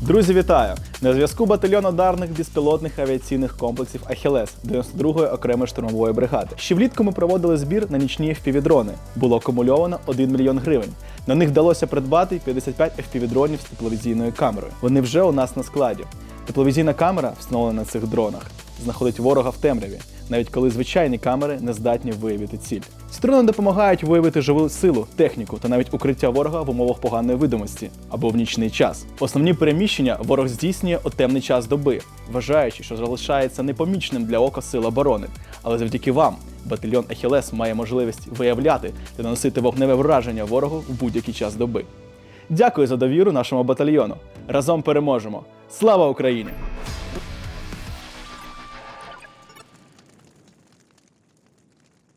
Друзі, вітаю! На зв'язку батальйон ударних безпілотних авіаційних комплексів Ахілес 92-ї окремої штурмової бригади. Ще влітку ми проводили збір на нічні FPV-дрони. Було акумульовано 1 мільйон гривень. На них вдалося придбати 55 FPV-дронів з тепловізійною камерою. Вони вже у нас на складі. Тепловізійна камера, встановлена на цих дронах, знаходить ворога в темряві, навіть коли звичайні камери не здатні виявити ціль. Ці допомагають виявити живу силу, техніку та навіть укриття ворога в умовах поганої видимості або в нічний час. Основні переміщення ворог здійснює у темний час доби, вважаючи, що залишається непомічним для ока сил оборони. Але завдяки вам батальйон Ахілес має можливість виявляти та наносити вогневе враження ворогу в будь-який час доби. Дякую за довіру нашому батальйону. Разом переможемо. Слава Україні!